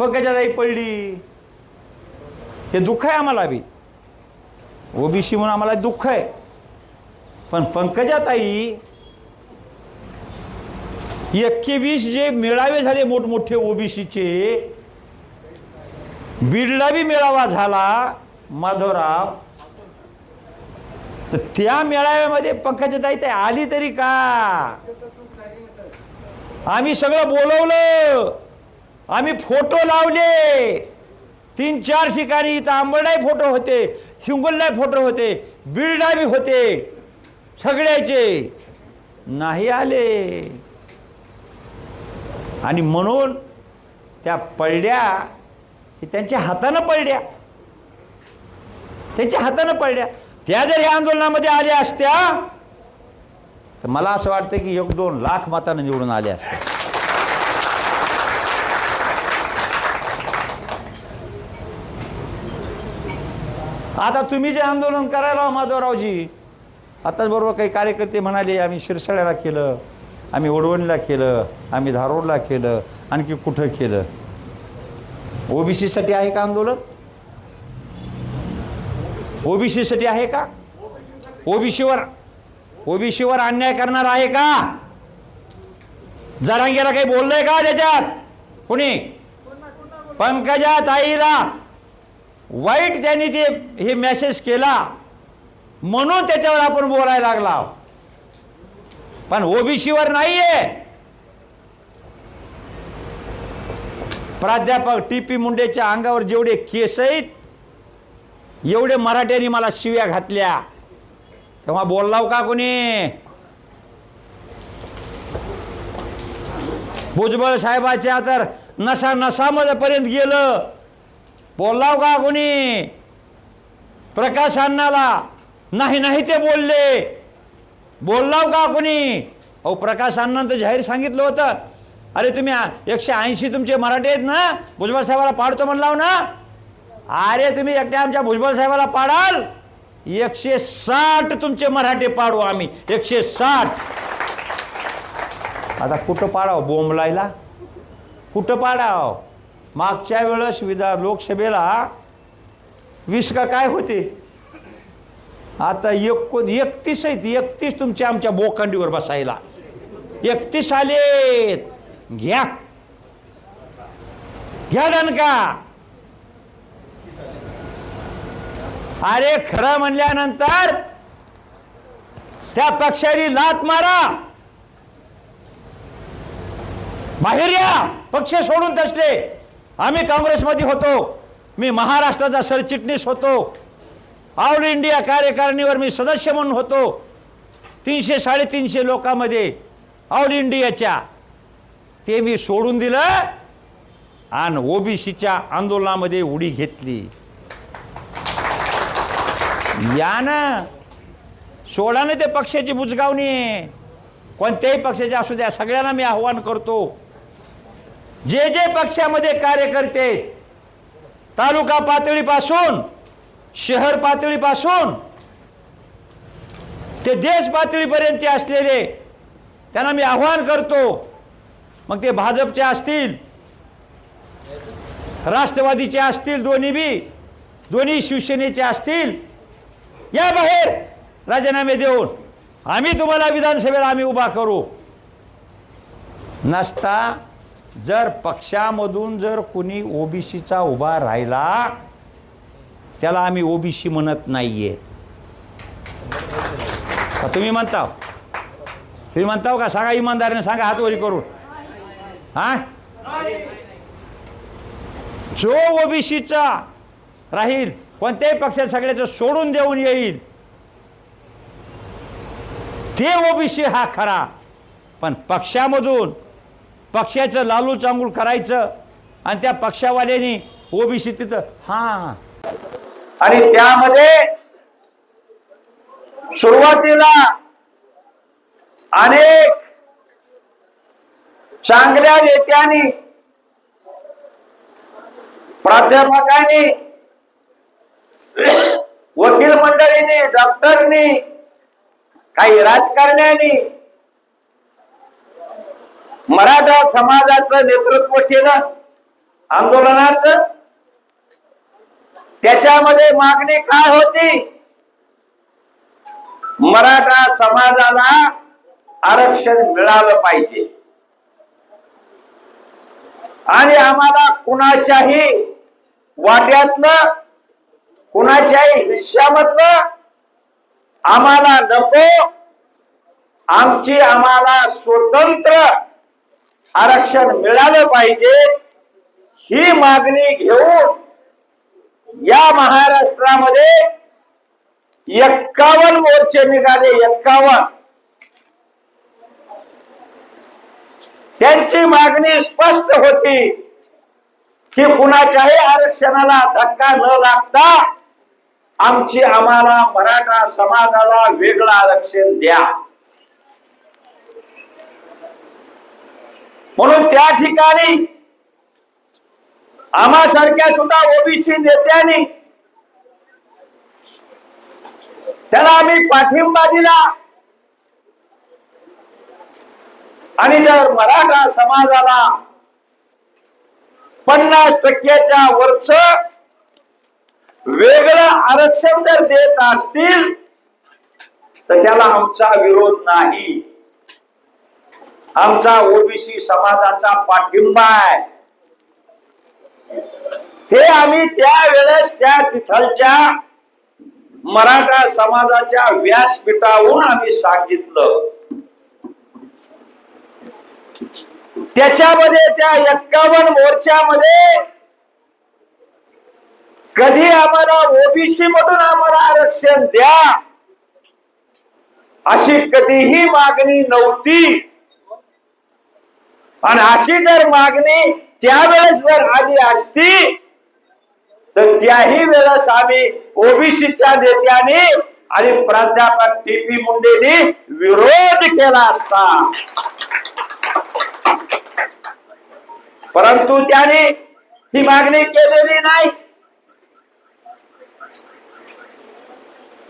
पंकजाताई पडली. हे दुःख आहे आम्हाला बी. ओबीसी म्हणून आम्हाला दुःख आहे. पण पंकजाताई एकवीस जे मेळावे झाले मोठमोठे ओबीसीचे बिर्ला बी मेळावा झाला माधवराव. तर त्या मेळाव्यामध्ये पंकजाताई ते आली तरी का? आम्ही सगळं बोलवलं. आम्ही फोटो लावले. तीन चार ठिकाणी इथं आंबडाही फोटो होते हिंगोललाही फोटो होते बिर्डा बी होते. सगळ्याचे नाही आले. आणि म्हणून त्या पडल्या हे त्यांच्या हातानं पडल्या त्यांच्या हातानं पडल्या त्या जर या आंदोलनामध्ये आल्या असत्या तर मला असं वाटतं की एक दोन लाख मतानं निवडून आल्या असत्या. आता तुम्ही जे आंदोलन करायला माधवरावजी. आताच बरोबर काही कार्यकर्ते म्हणाले आम्ही शिरसाळ्याला केलं आम्ही ओडवणीला केलं आम्ही धारोडला केलं आणखी कुठं केलं? ओबीसीसाठी आहे का आंदोलन? ओबीसीसाठी आहे का? ओबीसीवर ओबीसीवर अन्याय करणार आहे का? जरांगेला काही बोललंय का त्याच्यात? कोणी? पंकजा ताईला. वाईट त्यांनी ते हे मेसेज केला म्हणून त्याच्यावर आपण बोलायला लागला. पण ओबीसीवर नाहीये. प्राध्यापक टी पी मुंडेच्या अंगावर जेवढे केस आहेत एवढे मराठ्यांनी मला शिव्या घातल्या. तेव्हा बोललाव का कोणी? भुजबळ साहेबाच्या तर नसा नसामध्ये पर्यंत गेलं. बोललाव का कोणी प्रकाश अण्णाला. नाही नाही ते बोलले. बोललाव का कोणी अहो प्रकाश अण्णा तर जाहीर सांगितलं होतं. अरे तुम्ही एकशे ऐंशी तुमचे मराठी आहेत ना? भुजबळ साहेबाला पाडतो म्हणलाव ना? अरे तुम्ही एकट्या आमच्या भुजबळ साहेबाला पाडाल? एकशे साठ तुमचे मराठी पाडू आम्ही. एकशे साठ. आता कुठं पाडाव? बोंबलायला कुठं पाडाव? मागच्या वेळेस विधा लोकसभेला वीस का काय होते? आता एकूण एकतीस आहेत. एकतीस तुमच्या आमच्या बोखंडीवर बसायला. एकतीस आलेत. घ्या. घ्या दणका अरे खरं म्हणल्यानंतर त्या पक्षाने लात मारा. बाहेर या. पक्ष सोडून तसले. आम्ही काँग्रेसमध्ये होतो. मी महाराष्ट्राचा सरचिटणीस होतो. ऑल इंडिया कार्यकारिणीवर मी सदस्य म्हणून होतो. तीनशे साडेतीनशे लोकांमध्ये ऑल इंडियाच्या ते मी सोडून दिलं आणि ओबीसीच्या आंदोलनामध्ये उडी घेतली. या ना सोडा ना ते पक्षाची बुजगावणी आहे. कोणत्याही पक्षाची असू द्या सगळ्यांना मी आव्हान करतो. जे जे पक्षामध्ये कार्यकर्ते तालुका पातळीपासून शहर पातळीपासून ते देश पातळीपर्यंतचे असलेले त्यांना मी आव्हान करतो. मग ते भाजपचे असतील राष्ट्रवादीचे असतील दोन्ही बी दोन्ही शिवसेनेचे असतील या बाहेर राजीनामे देऊन आम्ही तुम्हाला विधानसभेला आम्ही उभा करू. नसता जर पक्षामधून जर कुणी ओबीसीचा उभा राहिला त्याला आम्ही ओबीसी म्हणत नाहीये. आहे तुम्ही म्हणता तुम्ही म्हणताव का? सांगा इमानदारीने सांगा हातवरी करून. हा? जो ओबीसीचा राहील कोणत्याही पक्षात सगळ्याचं सोडून देऊन येईल ते ओबीसी हा खरा. पण पक्षामधून पक्षाचं लालू चांगूल करायचं आणि त्या पक्षावाल्यानी ओबीसी तिथं हा. आणि त्यामध्ये सुरुवातीला अनेक चांगल्या नेत्यांनी प्राध्यापकांनी वकील मंडळीने डॉक्टरनी काही राजकारण्यांनी मराठा समाजाचं नेतृत्व केलं आंदोलनाचं. त्याच्यामध्ये मागणी काय होती? मराठा समाजाला आरक्षण मिळालं पाहिजे. आणि आम्हाला कुणाच्याही वाट्यातलं कुणाच्याही हिश्श्यामधलं आम्हाला नको. आमची आम्हाला स्वतंत्र आरक्षण मिळालं पाहिजे ही मागणी घेऊन या महाराष्ट्रामध्ये एक्कावन्न मोर्चे निघाले एक्कावन्न. त्यांची मागणी स्पष्ट होती की कुणाच्याही आरक्षणाला धक्का न लागता आमची आम्हाला मराठा समाजाला वेगळं आरक्षण द्या. म्हणून त्या ठिकाणी आम्हासारख्या सुद्धा ओबीसी नेत्यांनी त्याला आम्ही पाठिंबा दिला. आणि जर मराठा समाजाला पन्नास टक्क्याच्या वरच वेगळं आरक्षण जर देत असतील तर त्याला आमचा विरोध नाही. आमचा ओबीसी समाजाचा पाठिंबा आहे. हे आम्ही त्यावेळेस त्या तिथलच्या मराठा समाजाच्या व्यासपीठावरून आम्ही सांगितलं. त्याच्यामध्ये त्या एक्कावन्न मोर्चामध्ये कधी आम्हाला ओबीसी मधून आम्हाला आरक्षण द्या अशी कधीही मागणी नव्हती. आणि अशी जर मागणी त्यावेळेस जर आली असती तर त्याही वेळेस आम्ही ओबीसीच्या नेत्याने आणि प्राध्यापक टी पी मुंडेनी विरोध केला असता. परंतु त्याने ही मागणी केलेली नाही.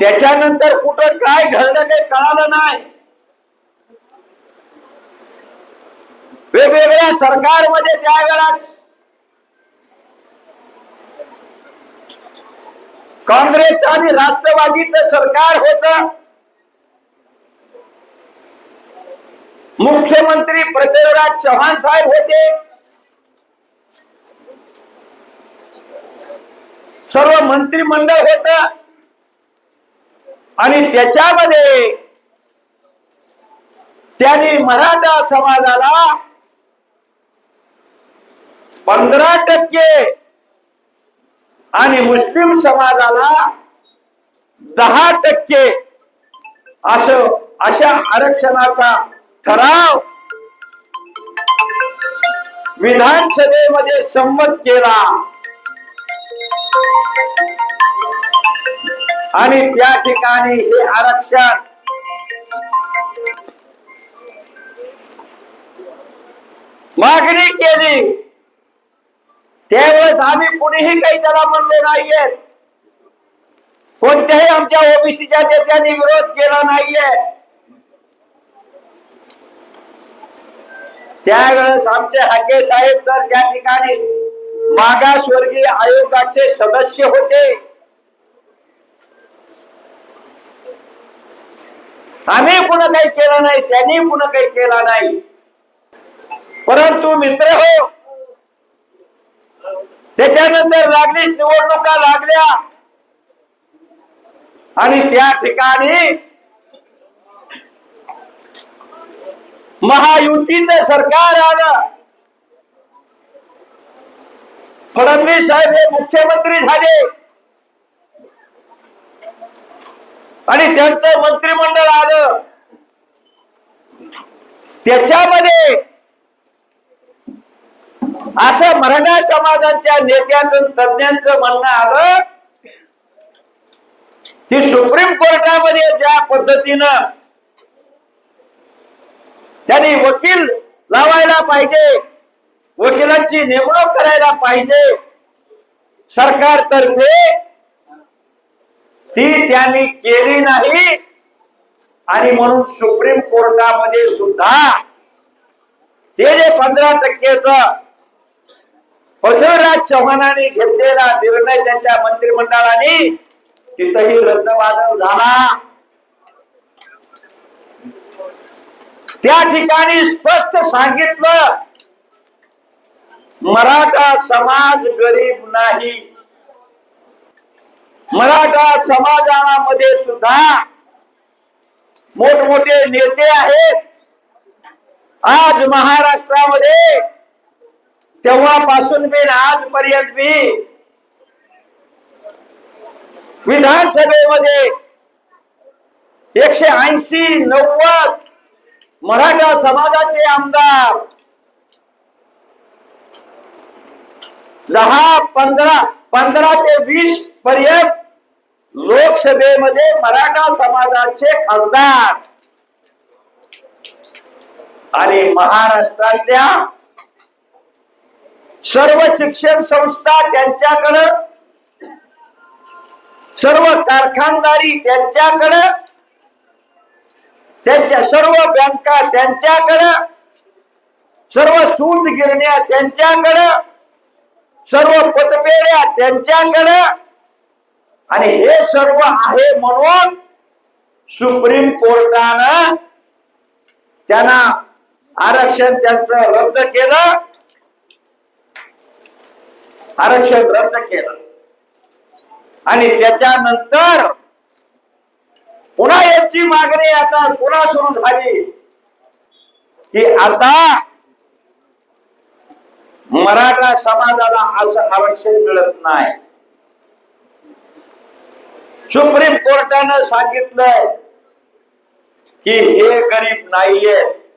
त्याच्यानंतर कुठं काय घडलं ते कळालं नाही. वेगवेगळ्या सरकारमध्ये त्यावेळेला काँग्रेस आणि राष्ट्रवादीचं सरकार होत. मुख्यमंत्री पृथ्वीराज चव्हाण साहेब होते. सर्व मंत्रिमंडळ होत. आणि त्याच्यामध्ये त्यांनी मराठा समाजाला पंधरा टक्के. आणि मुस्लिम समाजाला दहा टक्के. असं अशा आरक्षणाचा ठराव विधानसभेमध्ये संमत केला. आणि त्या ठिकाणी हे आरक्षण मागणी केली. त्यावेळेस आम्ही कुणीही काही त्याला म्हणलो नाहीये. कोणत्याही आमच्या ओबीसीच्या नेत्यांनी विरोध केला नाहीये. त्यावेळेस आमचे हाके साहेब तर त्या ठिकाणी मागासवर्गीय आयोगाचे सदस्य होते. आम्ही पुन्हा काही केलं नाही त्यांनी पुन्हा काही केला नाही. परंतु मित्र हो त्याच्यानंतर लागली निवडणुका लागल्या. आणि त्या ठिकाणी महायुतीच सरकार आलं. फडणवीस साहेब हे मुख्यमंत्री झाले. आणि त्यांचं मंत्रिमंडळ आलं. त्याच्यामध्ये असं मराठा समाजाच्या नेत्याचं तज्ञांचं म्हणणं आलं की सुप्रीम कोर्टामध्ये ज्या पद्धतीनं त्यांनी वकील लावायला पाहिजे वकिलांची नेमणूक करायला पाहिजे सरकारतर्फे ती त्यांनी केली नाही. आणि म्हणून सुप्रीम कोर्टामध्ये सुद्धा ते जे पंधरा टक्केच पृथ्वीराज चव्हाणांनी घेतलेला निर्णय त्यांच्या मंत्रिमंडळाने तिथंही रद्दबादल झाला. त्या ठिकाणी स्पष्ट सांगितलं मराठा समाज गरीब नाही. मराठा समाजामध्ये सुद्धा मोठमोठे नेते आहेत. आज महाराष्ट्रामध्ये तेव्हापासून बी आजपर्यंत बी विधानसभेमध्ये एकशे ऐंशी नव्वद मराठा समाजाचे आमदार दहा पंधरा पंधरा ते वीस पर्यंत लोकसभेमध्ये मराठा समाजाचे खासदार आणि महाराष्ट्रातल्या सर्व शिक्षण संस्था त्यांच्याकडं सर्व कारखानदारी त्यांच्याकडं त्यांच्या सर्व बँका त्यांच्याकडं सर्व सूत गिरण्या त्यांच्याकडं सर्व पतपेड्या त्यांच्याकडं आणि हे सर्व आहे म्हणून सुप्रीम कोर्टानं त्यांना आरक्षण त्यांचं रद्द केलं. आरक्षण रद्द केलं. आणि त्याच्यानंतर पुन्हा याची मागणी आता पुन्हा सुरू झाली. की आता मराठा समाजाला असं आरक्षण मिळत नाही. सुप्रीम कोर्टानं सांगितलं की हे गरीब नाहीये.